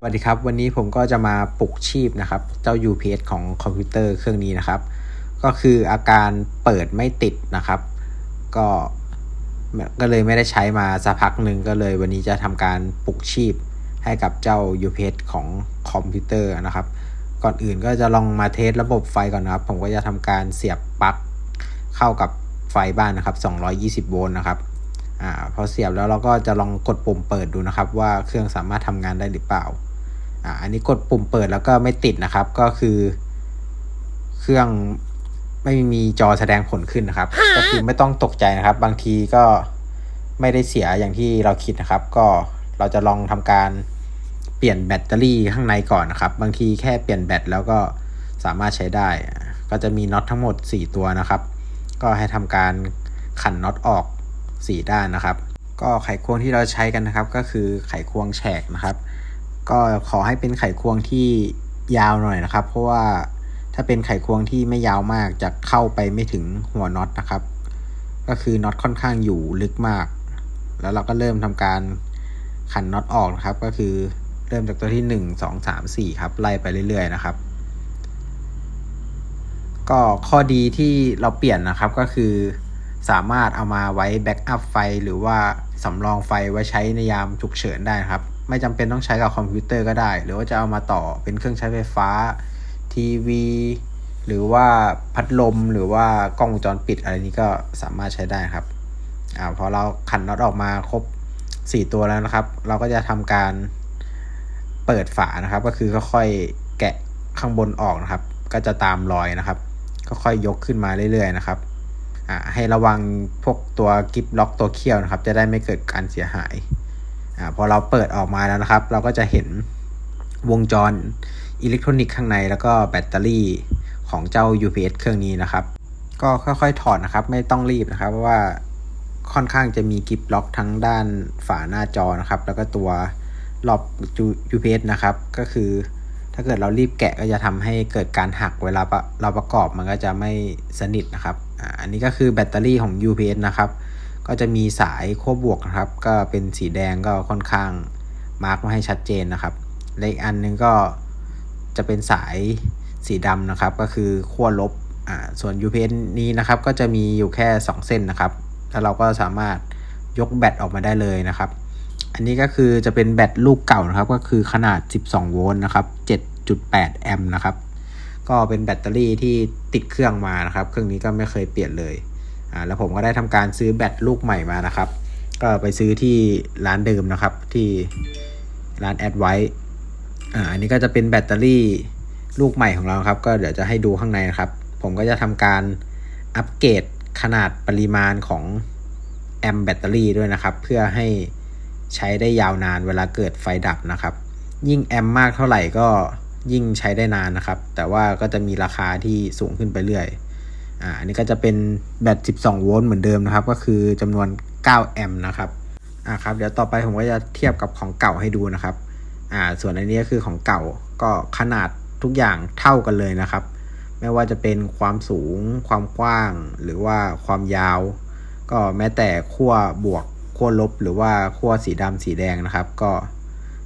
สวัสดีครับ วันนี้ผมก็จะมาปลุกชีพนะครับ เจ้า UPS ของคอมพิวเตอร์เครื่องนี้นะครับ ก็คืออาการเปิดไม่ติดนะครับ ก็ก็เลยไม่ได้ใช้มาสักพักหนึ่งก็เลย วันนี้จะทำการปลุกชีพให้กับเจ้า UPS ของคอมพิวเตอร์นะครับ ก่อนอื่นก็จะลองมาเทสระบบไฟก่อนนะครับ ผมก็จะทำการเสียบปลั๊กเข้ากับไฟบ้านนะครับ 220 โวลต์นะครับอ่าพอเสียบแล้วเราก็จะลองกดปุ่มเปิดดูนะครับ ว่าเครื่องสามารถทำงานได้หรือเปล่า อ่าอันนี้กดปุ่มเปิดแล้วก็ไม่ติดนะครับ ก็คือ เครื่องไม่มีจอแสดงผลขึ้นนะครับ ก็คือไม่ต้องตกใจนะครับ บางทีก็ไม่ได้เสียอย่างที่เราคิดนะครับ ก็เราจะลองทำการเปลี่ยนแบตเตอรี่ข้างในก่อนนะครับ บางทีแค่เปลี่ยนแบตแล้วก็สามารถใช้ได้ ก็จะมีน็อตทั้งหมด 4 ตัวนะครับ ก็ให้ทำการขันน็อตออก 4 ด้านนะครับ ก็ไขควงที่เราใช้กันนะครับ ก็คือไขควงแฉกนะครับ ก็ขอให้เป็นไขควงที่ยาวหน่อยนะครับ เพราะว่าถ้าเป็นไขควงที่ไม่ยาวมากจะเข้าไปไม่ถึงหัวน็อตนะครับ ก็คือน็อตค่อนข้างอยู่ลึกมาก แล้วเราก็เริ่มทำการขันน็อตออกนะครับ ก็คือเริ่มจากตัวที่ 1 2 3 4 ครับ ไล่ไปเรื่อย ๆ นะครับ ก็ข้อดีที่เราเปลี่ยนนะครับก็คือสามารถเอามาไว้แบ็กอัพไฟ หรือว่าสำรองไฟไว้ใช้ในยามฉุกเฉินได้นะครับ ไม่จำเป็นต้องใช้กับคอมพิวเตอร์ก็ได้ หรือว่าจะเอามาต่อเป็นเครื่องใช้ไฟฟ้า ทีวี หรือว่าพัดลมหรือว่ากล้องวงจรปิดอะไรนี้ก็สามารถใช้ได้ครับอ่าพอเราขันน็อตออกมาครบ 4 ตัวแล้วนะครับ เราก็จะทำการเปิดฝานะครับ ก็คือค่อยๆแกะข้างบนออกนะครับ ก็จะตามรอยนะครับ ก็ค่อยยกขึ้นมาเรื่อย ๆ นะครับอ่าให้ระวังพวกตัวกิฟล็อกตัวเคี่ยวนะครับ จะได้ไม่เกิดการเสียหาย อ่าพอเราเปิดออกมาแล้วนะครับ เราก็จะเห็นวงจรอิเล็กทรอนิกส์ข้างในแล้วก็แบตเตอรี่ของเจ้า UPS เครื่องนี้นะครับ ก็ค่อยๆถอดนะครับ ไม่ต้องรีบนะครับ เพราะว่าค่อนข้างจะมีกิฟล็อกทั้งด้านฝาหน้าจอนะครับ แล้วก็ตัวรอบ UPS นะครับ ก็คือถ้าเกิดเรารีบแกะก็จะทำให้เกิดการหักเวลาเราประกอบมันก็จะไม่สนิทนะครับ อันนี้ก็คือแบตเตอรี่ของ UPS นะครับ ก็จะมีสายขั้วบวกนะครับ ก็เป็นสีแดงก็ค่อนข้างมาร์กมาให้ชัดเจนนะครับและอีกอันนึงก็จะเป็นสายสีดำนะครับ ก็คือขั้วลบอ่าส่วน UPS นี้นะครับก็จะมีอยู่แค่ 2 เส้นนะครับ แล้วเราก็สามารถยกแบตออกมาได้เลยนะครับ อันนี้ก็คือจะเป็นแบตลูกเก่านะครับ ก็คือขนาด 12 โวลต์นะครับ 7.8 แอมป์นะครับ ก็เป็นแบตเตอรี่ที่ติดเครื่องมานะครับ เครื่องนี้ก็ไม่เคยเปลี่ยนเลย อ่าแล้วผมก็ได้ทำการซื้อแบตลูกใหม่มานะครับ ก็ไปซื้อที่ร้านเดิมนะครับที่ร้านแอดไว้อ่าอันนี้ก็จะเป็นแบตเตอรี่ลูกใหม่ของเราครับ ก็เดี๋ยวจะให้ดูข้างในนะครับ ผมก็จะทำการอัปเกรดขนาดปริมาณของแอมป์แบตเตอรี่ด้วยนะครับ เพื่อให้ใช้ได้ยาวนานเวลาเกิดไฟดับนะครับ ยิ่งแอมป์มากเท่าไหร่ก็ยิ่งใช้ได้นานนะครับ แต่ว่าก็จะมีราคาที่สูงขึ้นไปเรื่อย อ่าอันนี้ก็จะเป็นแบต 12 โวลต์เหมือนเดิมนะครับ ก็คือจำนวน 9 แอมป์นะครับอ่าครับเดี๋ยวต่อไปผมก็จะเทียบกับของเก่าให้ดูนะครับอ่าส่วนอันนี้ก็คือของเก่าก็ขนาดทุกอย่างเท่ากันเลยนะครับ ไม่ว่าจะเป็นความสูง ความกว้าง หรือว่าความยาว ก็แม้แต่ขั้วบวกขั้วลบ หรือว่าขั้วสีดำสีแดงนะครับ ก็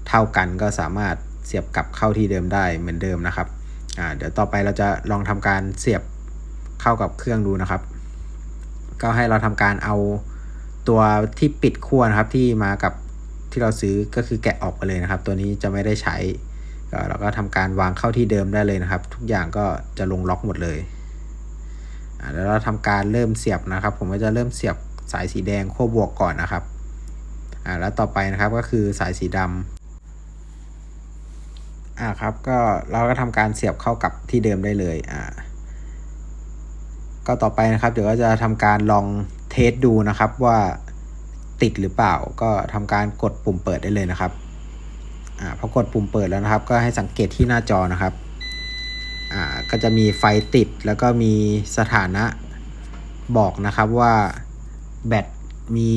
เท่ากันก็สามารถเสียบกลับเข้าที่เดิมได้เหมือนเดิมนะครับอ่าเดี๋ยวต่อไปเราจะลองทำการเสียบ เข้ากับเครื่องดูนะครับ ก็ให้เราทำการเอาตัวที่ปิดขั้วนะครับที่มากับที่เราซื้อก็คือแกะออกไปเลยนะครับ ตัวนี้จะไม่ได้ใช้ก็เราก็ทำการวางเข้าที่เดิมได้เลยนะครับ ทุกอย่างก็จะลงล็อกหมดเลยแล้วเราทำการเริ่มเสียบนะครับ ผมก็จะเริ่มเสียบสายสีแดงขั้วบวกก่อนนะครับอ่าแล้วต่อไปนะครับก็คือสายสีดำอ่าครับก็เราก็ทำการเสียบเข้ากับที่เดิมได้เลยอ่า ก็ต่อไปนะครับ เดี๋ยวก็จะทำการลองเทสดูนะครับว่าติดหรือเปล่า ก็ทำการกดปุ่มเปิดได้เลยนะครับอ่าพอกดปุ่มเปิดแล้วนะครับ ก็ให้สังเกตที่หน้าจอนะครับอ่าก็จะมีไฟติดแล้วก็มีสถานะบอกนะครับว่าแบตมี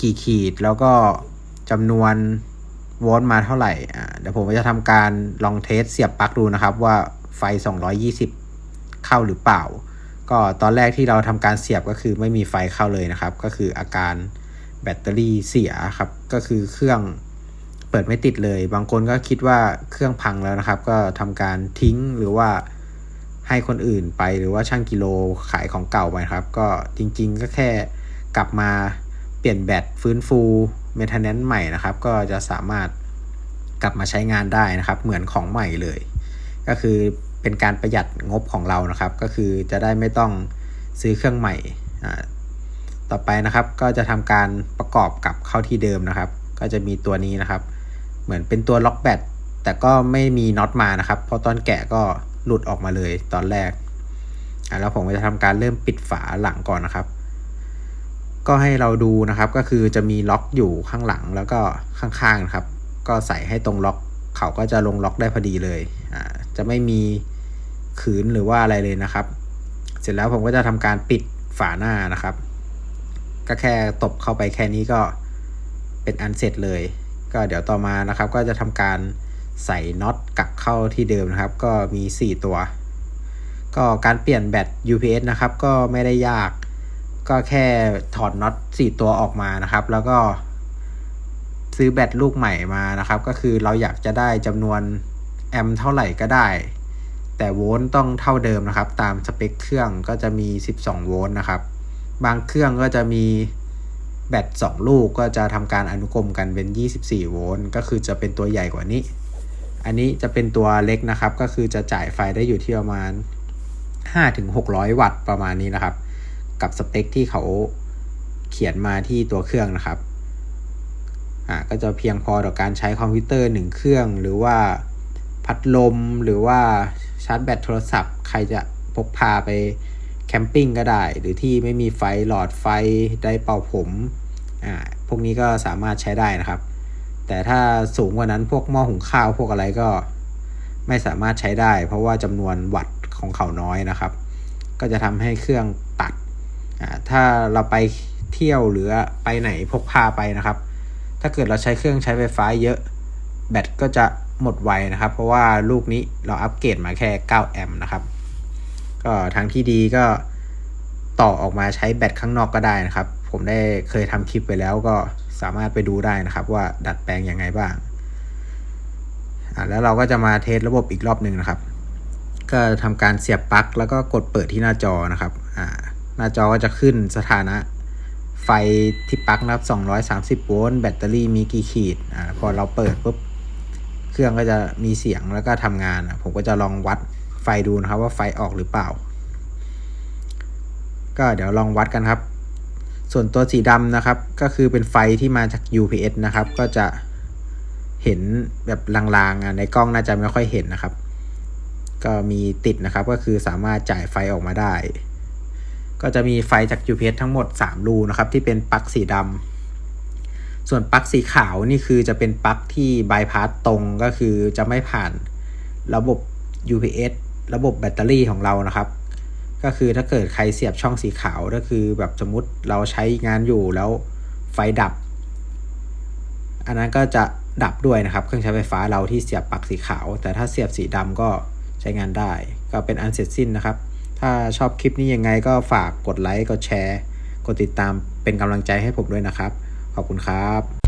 กี่ขีด แล้วก็จำนวนโวลต์มาเท่าไหร่อ่าเดี๋ยวผมจะทำการลองเทสเสียบปลั๊กดูนะครับว่าไฟ 220 เข้าหรือเปล่า ก็ตอนแรกที่เราทำการเสียบก็คือไม่มีไฟเข้าเลยนะครับ ก็คืออาการแบตเตอรี่เสียครับ ก็คือเครื่องเปิดไม่ติดเลย บางคนก็คิดว่าเครื่องพังแล้วนะครับ ก็ทำการทิ้งหรือว่าให้คนอื่นไปหรือว่าช่างกิโลขายของเก่าไปครับ ก็จริงๆก็แค่กลับมาเปลี่ยนแบตฟื้นฟูเมนเทนแนนซ์ใหม่นะครับ ก็จะสามารถกลับมาใช้งานได้นะครับ เหมือนของใหม่เลย ก็คือ เป็นการประหยัดงบของเรานะครับ ก็คือจะได้ไม่ต้องซื้อเครื่องใหม่ต่อไปนะครับ ก็จะทำการประกอบกับเข้าที่เดิมนะครับ ก็จะมีตัวนี้นะครับ เหมือนเป็นตัวล็อกแบตแต่ก็ไม่มีน็อตมานะครับ เพราะตอนแกะก็หลุดออกมาเลยตอนแรกแล้วผมก็จะทำการเริ่มปิดฝาหลังก่อนนะครับ ก็ให้เราดูนะครับ ก็คือจะมีล็อกอยู่ข้างหลังแล้วก็ข้างๆนะครับ ก็ใส่ให้ตรงล็อกเขาก็จะลงล็อกได้พอดีเลย อ่า จะไม่มี ขืนหรือว่าอะไรเลยนะครับ เสร็จแล้วผมก็จะทำการปิดฝาหน้านะครับ ก็แค่ตบเข้าไปแค่นี้ก็เป็นอันเสร็จเลย ก็เดี๋ยวต่อมานะครับ ก็จะทำการใส่น็อตกลับเข้าที่เดิมนะครับ ก็มี 4 ตัว ก็การเปลี่ยนแบต UPS นะครับ ก็ไม่ได้ยาก ก็แค่ถอดน็อต4 ตัวออกมานะครับ แล้วก็ ซื้อแบตลูกใหม่มานะครับ ก็คือเราอยากจะได้จำนวนแอมป์เท่าไหร่ก็ได้ แต่โวลต์ต้องเท่าเดิมนะครับ ตามสเปคเครื่องก็จะมี 12 โวลต์นะครับ บางเครื่องก็จะมีแบต 2 ลูกก็จะทำการอนุกรมกันเป็น 24 โวลต์ก็คือจะเป็นตัวใหญ่กว่านี้ อันนี้จะเป็นตัวเล็กนะครับ ก็คือจะจ่ายไฟได้อยู่ที่ประมาณ 5-600 วัตต์ประมาณนี้นะครับ กับสเปคที่เขาเขียนมาที่ตัวเครื่องนะครับอ่าก็จะเพียงพอต่อการใช้คอมพิวเตอร์1เครื่อง หรือว่าพัดลมหรือว่า ชาร์จแบตโทรศัพท์ ใครจะพกพาไปแคมปิ้งก็ได้ หรือที่ไม่มีไฟหลอดไฟได้เป่าผมอ่าพวกนี้ก็สามารถใช้ได้นะครับ แต่ถ้าสูงกว่านั้นพวกหม้อหุงข้าวพวกอะไรก็ไม่สามารถใช้ได้ เพราะว่าจำนวนวัตต์ของเขาน้อยนะครับ ก็จะทำให้เครื่องตัดอ่าถ้าเราไปเที่ยวหรือไปไหนพกพาไปนะครับ ถ้าเกิดเราใช้เครื่องใช้ไฟฟ้าเยอะ แบตก็จะ หมดไวนะครับ เพราะว่าลูกนี้เราอัปเกรดมาแค่ 9 แอมป์นะครับ ก็ทางที่ดีก็ต่อออกมาใช้แบตข้างนอกก็ได้นะครับ ผมได้เคยทำคลิปไปแล้วก็สามารถไปดูได้นะครับ ว่าดัดแปลงยังไงบ้างอ่าแล้วเราก็จะมาเทสระบบอีกรอบหนึ่งนะครับ ก็ทำการเสียบปลั๊กแล้วก็กดเปิดที่หน้าจอนะครับอ่าหน้าจอก็จะขึ้นสถานะไฟที่ปลั๊กนะครับ230 โวลต์ แบตเตอรี่มีกี่ขีด อ่า พอเราเปิดปุ๊บ เครื่องก็จะมีเสียงแล้วก็ทำงาน ผมก็จะลองวัดไฟดูนะครับว่าไฟออกหรือเปล่า ก็เดี๋ยวลองวัดกันครับ ส่วนตัวสีดำนะครับ ก็คือเป็นไฟที่มาจาก UPS นะครับ ก็จะเห็นแบบลางๆอะในกล้องน่าจะไม่ค่อยเห็นนะครับ ก็มีติดนะครับก็คือสามารถจ่ายไฟออกมาได้ ก็จะมีไฟจาก UPS ทั้งหมด 3 รูนะครับ ที่เป็นปลั๊กสีดำ ส่วนปลั๊กสีขาวนี่คือจะเป็นปลั๊กที่บายพาสตรงก็คือจะไม่ผ่านระบบ UPS ระบบแบตเตอรี่ของเรานะครับ ก็คือถ้าเกิดใครเสียบช่องสีขาวก็คือแบบสมมติเราใช้งานอยู่แล้วไฟดับ อันนั้นก็จะดับด้วยนะครับ เครื่องใช้ไฟฟ้าเราที่เสียบปลั๊กสีขาว แต่ถ้าเสียบสีดำก็ใช้งานได้ ก็เป็นอันเสร็จสิ้นนะครับ ถ้าชอบคลิปนี้ยังไงก็ฝากกดไลค์กดแชร์ กดติดตามเป็นกำลังใจให้ผมด้วยนะครับ ขอบคุณครับ